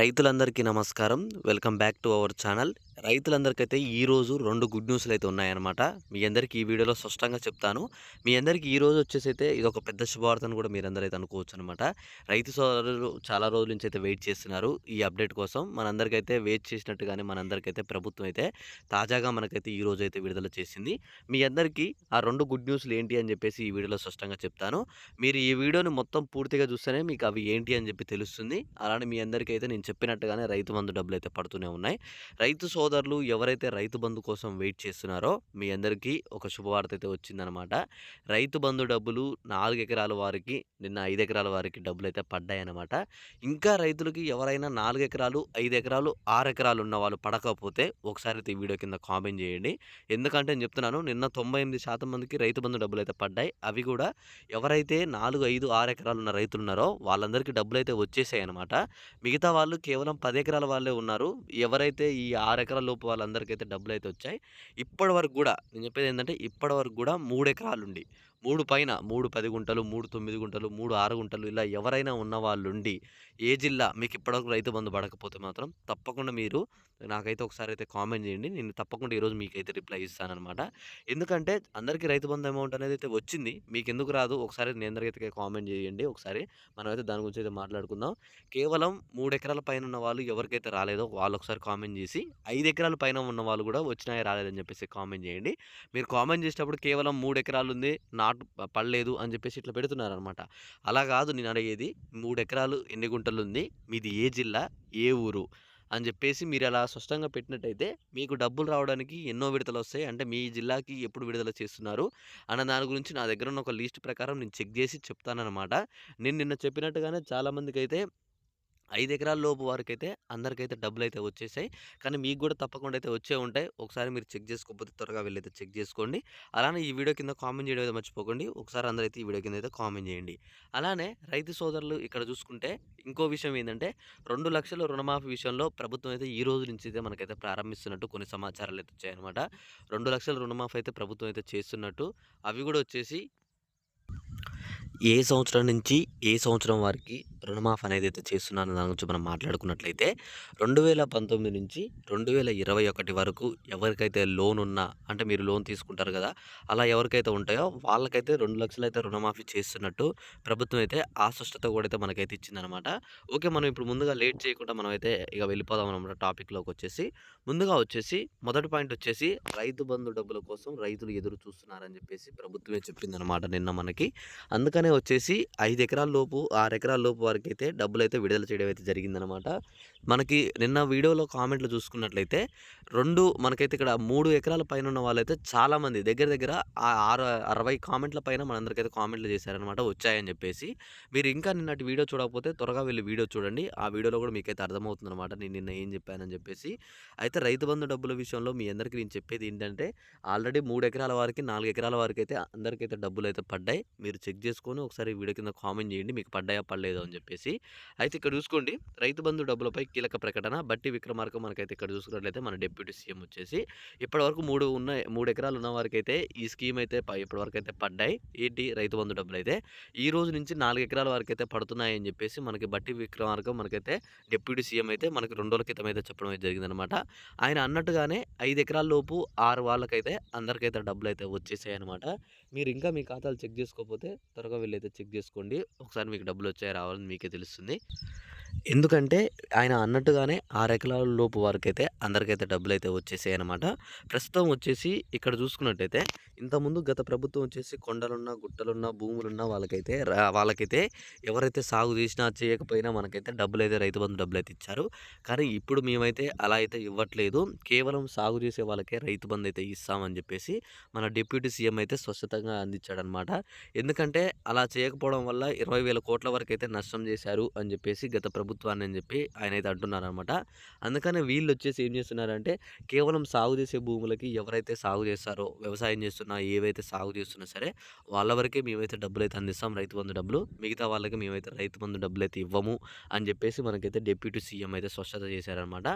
రైతులందరికీ నమస్కారం. Welcome back to our channel. రైతులందరికైతే ఈరోజు రెండు గుడ్ న్యూస్లు అయితే ఉన్నాయన్నమాట. మీ అందరికీ ఈ వీడియోలో స్పష్టంగా చెప్తాను. మీ అందరికీ ఈరోజు వచ్చేసి అయితే ఇది ఒక పెద్ద శుభవార్తను కూడా మీరు అయితే అనుకోవచ్చు అనమాట రైతు సోదరులు చాలా రోజుల నుంచి అయితే వెయిట్ చేస్తున్నారు ఈ అప్డేట్ కోసం. మనందరికైతే వెయిట్ చేసినట్టుగానే మనందరికైతే ప్రభుత్వం అయితే తాజాగా మనకైతే ఈ రోజు అయితే విడుదల చేసింది. మీ అందరికీ ఆ రెండు గుడ్ న్యూస్లు ఏంటి అని చెప్పేసి ఈ వీడియోలో స్పష్టంగా చెప్తాను. మీరు ఈ వీడియోని మొత్తం పూర్తిగా చూస్తేనే మీకు అవి ఏంటి అని చెప్పి తెలుస్తుంది. అలానే మీ అందరికైతే నేను చెప్పినట్టుగానే రైతు బంధు డబ్బులు అయితే పడుతూనే ఉన్నాయి. రైతు సోదరులు ఎవరైతే రైతు బంధు కోసం వెయిట్ చేస్తున్నారో మీ అందరికీ ఒక శుభవార్త అయితే వచ్చిందనమాట రైతు బంధు డబ్బులు నాలుగు ఎకరాల వారికి నిన్న ఐదు ఎకరాల వారికి డబ్బులు అయితే పడ్డాయన్నమాట. ఇంకా రైతులకి ఎవరైనా నాలుగు ఎకరాలు ఐదు ఎకరాలు ఆరు ఎకరాలు ఉన్న వాళ్ళు పడకపోతే ఒకసారి అయితే ఈ వీడియో కింద కామెంట్ చేయండి. ఎందుకంటే నేను చెప్తున్నాను నిన్న తొంభై ఎనిమిది శాతం మందికి రైతు బంధు డబ్బులు అయితే పడ్డాయి. అవి కూడా ఎవరైతే నాలుగు ఐదు ఆరు ఎకరాలు ఉన్న రైతులు ఉన్నారో వాళ్ళందరికీ డబ్బులు అయితే వచ్చేసాయి అనమాట మిగతా వాళ్ళు కేవలం పది ఎకరాల వాళ్ళే ఉన్నారు. ఎవరైతే ఈ ఆరు ఎకరాల లోపు వాళ్ళందరికైతే డబ్బులు అయితే వచ్చాయి. ఇప్పటి వరకు కూడా నేను చెప్పేది ఏంటంటే ఇప్పటి వరకు కూడా మూడు ఎకరాలు ఉండి మూడు పైన మూడు పది గుంటలు మూడు తొమ్మిది గుంటలు మూడు ఆరు గుంటలు ఇలా ఎవరైనా ఉన్న వాళ్ళుండి ఏ జిల్లా మీకు ఇప్పటివరకు రైతు బంధు పడకపోతే మాత్రం తప్పకుండా మీరు నాకైతే ఒకసారి అయితే కామెంట్ చేయండి. నేను తప్పకుండా ఈరోజు మీకైతే రిప్లై ఇస్తానమాట ఎందుకంటే అందరికీ రైతు బంధు అమౌంట్ అనేది అయితే వచ్చింది. మీకు ఎందుకు రాదు? ఒకసారి నేను అందరికైతే కామెంట్ చేయండి. ఒకసారి మనమైతే దాని గురించి అయితే మాట్లాడుకుందాం. కేవలం మూడు ఎకరాల పైన ఉన్న వాళ్ళు ఎవరికైతే రాలేదో వాళ్ళు ఒకసారి కామెంట్ చేసి ఐదు ఎకరాల పైన ఉన్న వాళ్ళు కూడా వచ్చినాయి రాలేదని చెప్పేసి కామెంట్ చేయండి. మీరు కామెంట్ చేసేటప్పుడు కేవలం మూడు ఎకరాలు ఉంది నాటు పడలేదు అని చెప్పేసి ఇట్లా పెడుతున్నారు అనమాట అలా కాదు నేను అడిగేది మూడు ఎకరాలు ఎన్ని గుంటలు ఉంది మీది ఏ జిల్లా ఏ ఊరు అని చెప్పేసి మీరు అలా స్పష్టంగా పెట్టినట్టయితే మీకు డబ్బులు రావడానికి ఎన్నో విడతలు వస్తాయి. అంటే మీ జిల్లాకి ఎప్పుడు విడుదల చేస్తున్నారు అన్న దాని గురించి నా దగ్గర ఉన్న ఒక లిస్ట్ ప్రకారం నేను చెక్ చేసి చెప్తానన్నమాట నేను నిన్న చెప్పినట్టుగానే చాలామందికి అయితే ఐదు ఎకరాల లోపు వారికైతే అందరికైతే డబ్బులు అయితే వచ్చేసాయి. కానీ మీకు కూడా తప్పకుండా అయితే వచ్చే ఉంటాయి. ఒకసారి మీరు చెక్ చేసుకోకపోతే త్వరగా వెళ్ళైతే చెక్ చేసుకోండి. అలానే ఈ వీడియో కింద కామెంట్ చేయడం అయితే మర్చిపోకండి. ఒకసారి అందరైతే ఈ వీడియో కింద అయితే కామెంట్ చేయండి. అలానే రైతు సోదరులు ఇక్కడ చూసుకుంటే ఇంకో విషయం ఏంటంటే రెండు లక్షల రుణమాఫీ విషయంలో ప్రభుత్వం అయితే ఈ రోజు నుంచి అయితే మనకైతే ప్రారంభిస్తున్నట్టు కొన్ని సమాచారాలు అయితే వచ్చాయన్నమాట. రెండు లక్షల రుణమాఫీ అయితే ప్రభుత్వం అయితే చేస్తున్నట్టు. అవి కూడా వచ్చేసి ఏ సంవత్సరం నుంచి ఏ సంవత్సరం వారికి రుణమాఫీ అనేది అయితే చేస్తున్నాను దాని గురించి మనం మాట్లాడుకున్నట్లయితే రెండు వేల పంతొమ్మిది నుంచి రెండు వేల ఇరవై ఒకటి వరకు ఎవరికైతే లోన్ ఉన్నా అంటే మీరు లోన్ తీసుకుంటారు కదా అలా ఎవరికైతే ఉంటాయో వాళ్ళకైతే రెండు లక్షలు అయితే రుణమాఫీ చేస్తున్నట్టు ప్రభుత్వం అయితే ఆస్పష్టత కూడా అయితే మనకైతే ఇచ్చిందనమాట. ఓకే మనం ఇప్పుడు ముందుగా లేట్ చేయకుండా మనం అయితే ఇక వెళ్ళిపోదాం అనమాట టాపిక్లోకి వచ్చేసి. ముందుగా వచ్చేసి మొదటి పాయింట్ వచ్చేసి రైతు బంధు డబ్బుల కోసం రైతులు ఎదురు చూస్తున్నారని చెప్పేసి ప్రభుత్వమే చెప్పిందనమాట నిన్న మనకి. అందుకని వచ్చేసి ఐదు ఎకరాల లోపు ఆరు ఎకరాల లోపు వారికి అయితే డబ్బులు అయితే విడుదల చేయడం అయితే జరిగిందనమాట మనకి నిన్న వీడియోలో కామెంట్లు చూసుకున్నట్లయితే రెండు మనకైతే ఇక్కడ మూడు ఎకరాల పైన ఉన్న వాళ్ళైతే చాలామంది దగ్గర దగ్గర ఆరు అరవై కామెంట్ల పైన మనందరికైతే కామెంట్లు చేశారనమాట వచ్చాయని చెప్పేసి. మీరు ఇంకా నిన్నటి వీడియో చూడకపోతే త్వరగా వెళ్ళి వీడియో చూడండి. ఆ వీడియోలో కూడా మీకైతే అర్థమవుతుంది అనమాట నేను నిన్న ఏం చెప్పానని చెప్పేసి. అయితే రైతు బంధు డబ్బుల విషయంలో మీ అందరికీ నేను చెప్పేది ఏంటంటే ఆల్రెడీ మూడు ఎకరాల వారికి నాలుగు ఎకరాల వారికి అయితే అందరికైతే డబ్బులు అయితే పడ్డాయి. మీరు చెక్ చేసుకొని ఒకసారి వీడియో కింద కామెంట్ చేయండి. మీకు పడ్డాయా పడలేదు అని చెప్పేసి. అయితే ఇక్కడ చూసుకోండి. రైతు బంధు డబ్బులపై కీలక ప్రకటన. బట్టి విక్రమార్క మనకైతే ఇక్కడ చూసుకున్నట్లయితే మన డిప్యూటీ సీఎం వచ్చేసి ఇప్పటివరకు మూడు ఉన్న మూడు ఎకరాలు ఉన్న వారికి అయితే ఈ స్కీమ్ అయితే ఇప్పటివరకు అయితే పడ్డాయి. ఏంటి? రైతు బంధు డబ్బులు అయితే ఈ రోజు నుంచి నాలుగు ఎకరాల వరకు అయితే పడుతున్నాయని చెప్పేసి మనకి బట్టి విక్రమార్క మనకైతే డిప్యూటీ సీఎం అయితే మనకి రెండు రోజుల క్రితం అయితే చెప్పడం అయితే జరిగిందనమాట ఆయన అన్నట్టుగానే ఐదు ఎకరాల లోపు ఆరు వాళ్ళకైతే అందరికైతే డబ్బులు అయితే వచ్చేసాయి అనమాట మీరు ఇంకా మీ ఖాతాలు చెక్ చేసుకోకపోతే త్వరగా వెళ్ళి అయితే చెక్ చేసుకోండి. ఒకసారి మీకు డబ్బులు వచ్చాయి రావాలని మీకే తెలుస్తుంది. ఎందుకంటే ఆయన అన్నట్టుగానే ఆరు ఎకరాల లోపు వారికైతే అందరికైతే డబ్బులు అయితే వచ్చేసాయి అనమాట ప్రస్తుతం వచ్చేసి ఇక్కడ చూసుకున్నట్టయితే ఇంతకుముందు గత ప్రభుత్వం వచ్చేసి కొండలున్న గుట్టలున్న భూములున్న వాళ్ళకైతే వాళ్ళకైతే ఎవరైతే సాగు చేసినా చేయకపోయినా మనకైతే డబ్బులు అయితే రైతు బంధు డబ్బులు అయితే ఇచ్చారు. కానీ ఇప్పుడు మేమైతే అలా అయితే ఇవ్వట్లేదు. కేవలం సాగు చేసే వాళ్ళకే రైతు బంధు అయితే ఇస్తామని చెప్పేసి మన డిప్యూటీ సీఎం అయితే స్వచ్ఛతంగా అందించాడనమాట ఎందుకంటే అలా చేయకపోవడం వల్ల ఇరవై వేల కోట్ల వరకు అయితే నష్టం చేశారు అని చెప్పేసి గత ప్రభుత్వాన్ని అని చెప్పి ఆయన అయితే అంటున్నారనమాట అందుకని వీళ్ళు వచ్చేసి ఏం చేస్తున్నారంటే కేవలం సాగు చేసే భూములకి ఎవరైతే సాగు చేస్తారో వ్యవసాయం చేస్తున్నా ఏవైతే సాగు చేస్తున్నా సరే వాళ్ళ వరకే మేమైతే డబ్బులు అయితే అందిస్తాం రైతు బంధు డబ్బులు. మిగతా వాళ్ళకి మేమైతే రైతు బంధు డబ్బులు అయితే ఇవ్వము అని చెప్పేసి మనకైతే డిప్యూటీ సీఎం అయితే స్పష్టత చేశారనమాట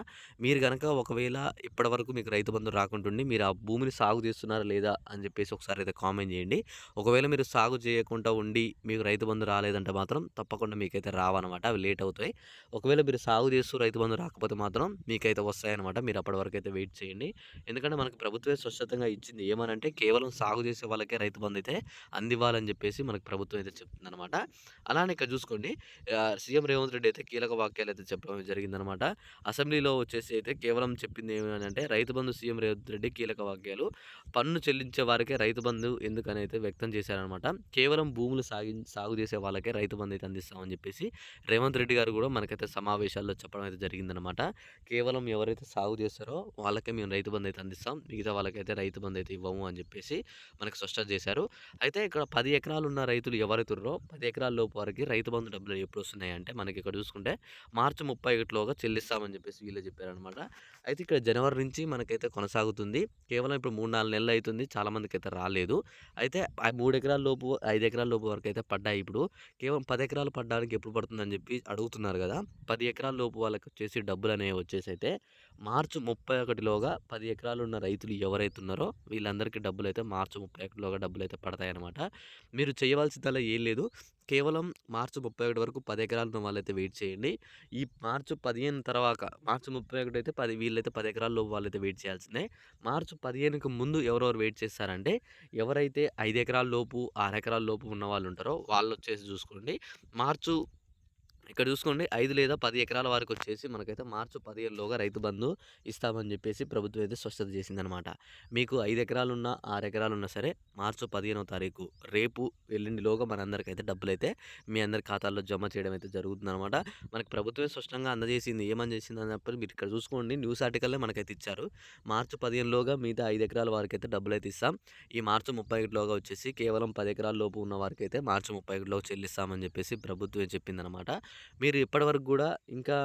మీరు కనుక ఒకవేళ ఇప్పటి వరకు మీకు రైతు బంధు రాకుంటుండి మీరు ఆ భూమిని సాగు చేస్తున్నారా లేదా అని చెప్పేసి ఒకసారి అయితే కామెంట్ చేయండి. ఒకవేళ మీరు సాగు చేయకుండా ఉండి మీకు రైతు బంధు రాలేదంటే మాత్రం తప్పకుండా మీకైతే రావన్నమాట. అవి లేట్ అవుతాయి. ఒకవేళ మీరు సాగు చేస్తూ రైతు బంధు రాకపోతే మాత్రం మీకైతే వస్తాయన్నమాట. మీరు అప్పటి వరకు అయితే వెయిట్ చేయండి. ఎందుకంటే మనకు ప్రభుత్వమే స్వచ్ఛతంగా ఇచ్చింది. ఏమనంటే కేవలం సాగు చేసే వాళ్ళకే రైతు బంధు అయితే అందివ్వాలని చెప్పేసి మనకు ప్రభుత్వం అయితే చెప్తుందన్నమాట. అలానే ఇక్కడ చూసుకోండి. సీఎం రేవంత్ రెడ్డి అయితే కీలక వాక్యాలు అయితే చెప్పడం జరిగిందనమాట అసెంబ్లీలో వచ్చేసి అయితే కేవలం చెప్పింది ఏమనంటే రైతు బంధు సీఎం రేవంత్ రెడ్డి కీలక వాక్యాలు పన్ను చెల్లించే వారికే రైతు బంధు ఎందుకని అయితే వ్యక్తం చేశారనమాట కేవలం భూములు సాగి సాగు చేసే వాళ్ళకే రైతు బంధు అయితే అందిస్తామని చెప్పేసి రేవంత్ రెడ్డి గారు కూడా మనకైతే సమావేశాల్లో చెప్పడం అయితే జరిగిందనమాట కేవలం ఎవరైతే సాగు చేస్తారో వాళ్ళకే మేము రైతు బంధు అయితే అందిస్తాం. మిగతా వాళ్ళకైతే రైతు బంధు అయితే ఇవ్వము అని చెప్పేసి మనకు స్పష్టం చేశారు. అయితే ఇక్కడ పది ఎకరాలు ఉన్న రైతులు ఎవరైతున్నారో పది ఎకరాల లోపు వారికి రైతు బంధు డబ్బులు ఎప్పుడు వస్తున్నాయి అంటే మనకి ఇక్కడ చూసుకుంటే మార్చి ముప్పై ఒకటిలోగా చెల్లిస్తామని చెప్పేసి వీళ్ళు చెప్పారనమాట అయితే ఇక్కడ జనవరి నుంచి మనకైతే కొనసాగుతుంది. కేవలం ఇప్పుడు మూడు నాలుగు నెలలు అవుతుంది. చాలామందికి అయితే రాలేదు. అయితే ఆ మూడు ఎకరాల లోపు ఐదు ఎకరాల లోపు వరకు అయితే పడ్డాయి. ఇప్పుడు కేవలం పది ఎకరాలు పడ్డానికి ఎప్పుడు పడుతుందని చెప్పి అడుగుతున్నారు కదా! పది ఎకరాల లోపు వాళ్ళకి వచ్చేసి డబ్బులు అనేవి వచ్చేసి అయితే మార్చి ముప్పై ఒకటిలోగా పది ఎకరాలు ఉన్న రైతులు ఎవరైతే ఉన్నారో వీళ్ళందరికీ డబ్బులు అయితే మార్చి ముప్పై ఒకటిలోగా డబ్బులు అయితే పడతాయన్నమాట. మీరు చేయవలసిందల్లా ఏం లేదు. కేవలం మార్చి ముప్పై ఒకటి వరకు పది ఎకరాలు ఉన్న వాళ్ళైతే వెయిట్ చేయండి. ఈ మార్చి పదిహేను తర్వాత మార్చి ముప్పై ఒకటి అయితే పది వీళ్ళైతే పది ఎకరాల్లో వాళ్ళైతే వెయిట్ చేయాల్సిందే. మార్చి పదిహేనుకి ముందు ఎవరెవరు వెయిట్ చేస్తారంటే ఎవరైతే ఐదు ఎకరాల లోపు ఆరు ఎకరాల లోపు ఉన్న వాళ్ళు ఉంటారో వాళ్ళు వచ్చేసి చూసుకోండి. మార్చు ఇక్కడ చూసుకోండి ఐదు లేదా పది ఎకరాల వరకు వచ్చేసి మనకైతే మార్చి పదిహేనులోగా రైతు బంధు ఇస్తామని చెప్పేసి ప్రభుత్వం అయితే స్పష్టత చేసిందనమాట. మీకు ఐదు ఎకరాలు ఉన్నా ఆరు ఎకరాలు ఉన్నా సరే మార్చి పదిహేనవ తారీఖు రేపు ఎల్లుండిలోగా మనందరికైతే డబ్బులు అయితే మీ అందరి ఖాతాల్లో జమ చేయడం అయితే జరుగుతుందనమాట. మనకి ప్రభుత్వమే స్పష్టంగా అందజేసింది. ఏమని చేసింది అన్నప్పుడు మీరు ఇక్కడ చూసుకోండి. న్యూస్ ఆర్టికల్లే మనకైతే ఇచ్చారు. మార్చి పదిహేనులోగా మిగతా ఐదు ఎకరాల వారికి అయితే డబ్బులు అయితే ఇస్తాం. ఈ మార్చి ముప్పై ఒకటిలోగా వచ్చేసి కేవలం పది ఎకరాల లోపు ఉన్న వారికి అయితే మార్చి ముప్పై ఒకటిలో చెల్లిస్తామని చెప్పేసి ప్రభుత్వం చెప్పిందనమాట. మీరు ఇప్పటివరకు కూడా ఇంకా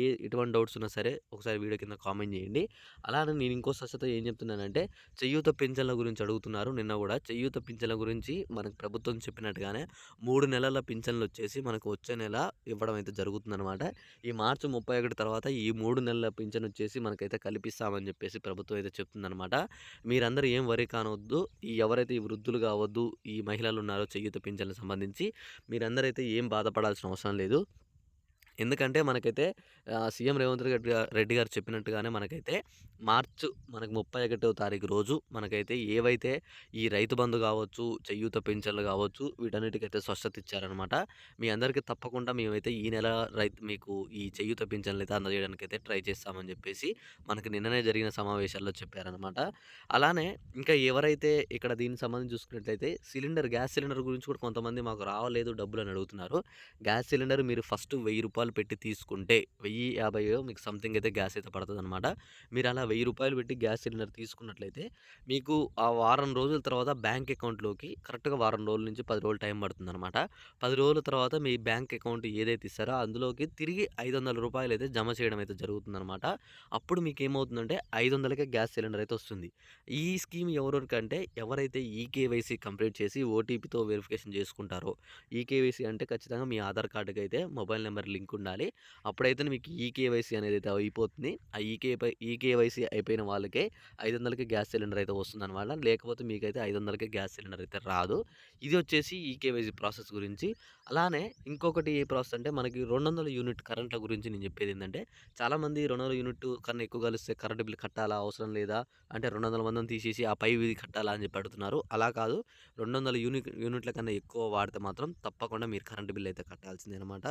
ఏ ఎటువంటి డౌట్స్ ఉన్నా సరే ఒకసారి వీడియో కింద కామెంట్ చేయండి. అలానే నేను ఇంకో స్వచ్ఛత ఏం చెప్తున్నానంటే చెయ్యూత పింఛన్ల గురించి అడుగుతున్నారు నిన్న కూడా. చెయ్యూత పింఛన్ల గురించి మనకు ప్రభుత్వం చెప్పినట్టుగానే మూడు నెలల పింఛన్లు వచ్చేసి మనకు వచ్చే నెల ఇవ్వడం అయితే జరుగుతుందన్నమాట. ఈ మార్చి ముప్పై ఒకటి తర్వాత ఈ మూడు నెలల పింఛన్ వచ్చేసి మనకైతే కల్పిస్తామని చెప్పేసి ప్రభుత్వం అయితే చెప్తుందన్నమాట. మీరందరూ ఏం వరి కానవద్దు ఈ ఎవరైతే ఈ వృద్ధులు కావద్దు ఈ మహిళలు ఉన్నారో చెయ్యూత పింఛన్లకు సంబంధించి మీరందరైతే ఏం బాధపడాల్సిన అవసరం లేదు. ఎందుకంటే మనకైతే సీఎం రేవంత్ రెడ్డి రెడ్డి గారు చెప్పినట్టుగానే మనకైతే మార్చ్ మనకు ముప్పై ఒకటో తారీఖు రోజు మనకైతే ఏవైతే ఈ రైతు బంధు కావచ్చు చెయ్యూత పింఛన్లు కావచ్చు వీటన్నిటికైతే స్వచ్ఛత ఇచ్చారనమాట మీ అందరికీ తప్పకుండా మేమైతే ఈ నెల రైతు మీకు ఈ చెయ్యూత పింఛన్లు అయితే అందజేయడానికి అయితే ట్రై చేస్తామని చెప్పేసి మనకు నిన్ననే జరిగిన సమావేశాల్లో చెప్పారనమాట అలానే ఇంకా ఎవరైతే ఇక్కడ దీనికి సంబంధించి చూసుకున్నట్లయితే సిలిండర్ గ్యాస్ సిలిండర్ గురించి కూడా కొంతమంది మాకు రావలేదు డబ్బులు అని అడుగుతున్నారు. గ్యాస్ సిలిండర్ మీరు ఫస్ట్ వెయ్యి రూపాయలు పెట్టి తీసుకుంటే వెయ్యి యాభై మీకు సంథింగ్ అయితే గ్యాస్ అయితే పడుతుంది అనమాట మీరు అలా వెయ్యి రూపాయలు పెట్టి గ్యాస్ సిలిండర్ తీసుకున్నట్లయితే మీకు ఆ వారం రోజుల తర్వాత బ్యాంక్ అకౌంట్లోకి కరెక్ట్గా వారం రోజుల నుంచి పది రోజులు టైం పడుతుంది అనమాట పది రోజుల తర్వాత మీ బ్యాంక్ అకౌంట్ ఏదైతే ఇస్తారో అందులోకి తిరిగి ఐదు వందల రూపాయలు అయితే జమ చేయడం అయితే జరుగుతుందనమాట అప్పుడు మీకు ఏమవుతుందంటే ఐదు వందలకే గ్యాస్ సిలిండర్ అయితే వస్తుంది. ఈ స్కీమ్ ఎవరికంటే ఎవరైతే ఈకేవైసీ కంప్లీట్ చేసి ఓటీపీతో వెరిఫికేషన్ చేసుకుంటారో ఈకేవైసీ అంటే ఖచ్చితంగా మీ ఆధార్ కార్డుకి అయితే మొబైల్ నెంబర్ లింక్ ఉండాలి. అప్పుడైతే మీకు ఈకేవైసీ అనేది అయితే అయిపోతుంది. ఆ ఈకే ఈకేవైసీ అయిపోయిన వాళ్ళకే ఐదు వందలకి గ్యాస్ సిలిండర్ అయితే వస్తుంది అనమాట లేకపోతే మీకైతే ఐదు వందలకి గ్యాస్ సిలిండర్ అయితే రాదు. ఇది వచ్చేసి ఈకేవైసీ ప్రాసెస్ గురించి. అలానే ఇంకొకటి ఏ ప్రాసెస్ అంటే మనకి రెండు వందల యూనిట్ కరెంట్ల గురించి నేను చెప్పేది ఏంటంటే చాలామంది రెండు వందల యూనిట్ కన్నా ఎక్కువ కలిస్తే కరెంట్ బిల్ కట్టాలా అవసరం లేదా? అంటే రెండు వందల మందిని తీసేసి ఆ పై విధి కట్టాలా అని చెప్పి అడుగుతున్నారు. అలా కాదు. రెండు వందల యూనిట్ యూనిట్ల కన్నా ఎక్కువ వాడితే మాత్రం తప్పకుండా మీరు కరెంట్ బిల్ అయితే కట్టాల్సిందే అనమాట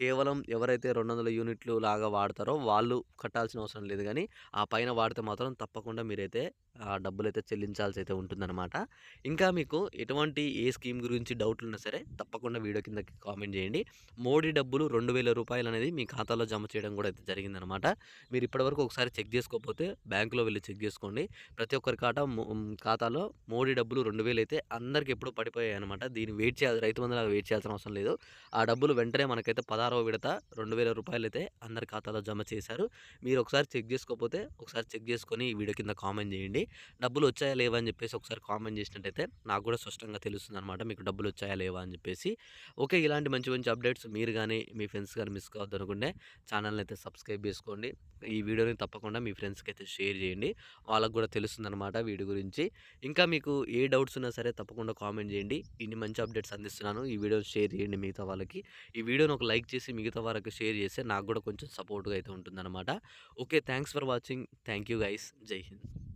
కేవలం ఎవరైతే రెండు వందల యూనిట్లు లాగా వాడతారో వాళ్ళు కట్టాల్సిన అవసరం లేదు కానీ ఆ పైన వాడితే మాత్రం తప్పకుండా మీరైతే ఆ డబ్బులు అయితే చెల్లించాల్సి అయితే ఉంటుందన్నమాట. ఇంకా మీకు ఎటువంటి ఏ స్కీమ్ గురించి డౌట్లు ఉన్నా సరే తప్పకుండా వీడియో కింద కామెంట్ చేయండి. మోడీ డబ్బులు రెండు వేల రూపాయలు అనేది మీ ఖాతాలో జమ చేయడం కూడా అయితే జరిగిందనమాట మీరు ఇప్పటివరకు ఒకసారి చెక్ చేసుకోకపోతే బ్యాంకులో వెళ్ళి చెక్ చేసుకోండి. ప్రతి ఒక్కరి ఖాతా ఖాతాలో మోడీ డబ్బులు రెండు వేలు అయితే అందరికి ఎప్పుడు పడిపోయాయి అనమాట దీన్ని వెయిట్ చేయాలి రైతు బంధువులాగా వెయిట్ చేయాల్సిన అవసరం లేదు. ఆ డబ్బులు వెంటనే మనకైతే పదహారవ విడత రెండు వేల రూపాయలు అయితే అందరి ఖాతాలో జమ చేశారు. మీరు ఒకసారి చెక్ చేసుకోకపోతే ఒకసారి చెక్ చేసుకొని ఈ వీడియో కింద కామెంట్ చేయండి. డబ్బులు వచ్చాయా లేవా అని చెప్పేసి ఒకసారి కామెంట్ చేసినట్టయితే నాకు కూడా స్పష్టంగా తెలుస్తుంది అనమాట మీకు డబ్బులు వచ్చాయా లేవా అని చెప్పేసి. ఓకే ఇలాంటి మంచి మంచి అప్డేట్స్ మీరు కానీ మీ ఫ్రెండ్స్ కానీ మిస్ కావద్దు అనుకుంటే ఛానల్ని అయితే సబ్స్క్రైబ్ చేసుకోండి. ఈ వీడియోని తప్పకుండా మీ ఫ్రెండ్స్కి అయితే షేర్ చేయండి. వాళ్ళకు కూడా తెలుస్తుందన్నమాట వీడియో గురించి. ఇంకా మీకు ఏ డౌట్స్ ఉన్నా సరే తప్పకుండా కామెంట్ చేయండి. ఇన్ని మంచి అప్డేట్స్ అందిస్తున్నాను. ఈ వీడియో షేర్ చేయండి మిగతా వాళ్ళకి. ఈ వీడియోని ఒక లైక్ చేసి మిగతా వరకు షేర్ చేస్తే నాకు కూడా కొంచెం సపోర్ట్గా అయితే ఉంటుందన్నమాట. Okay thanks for watching. Thank you guys. జై హింద్.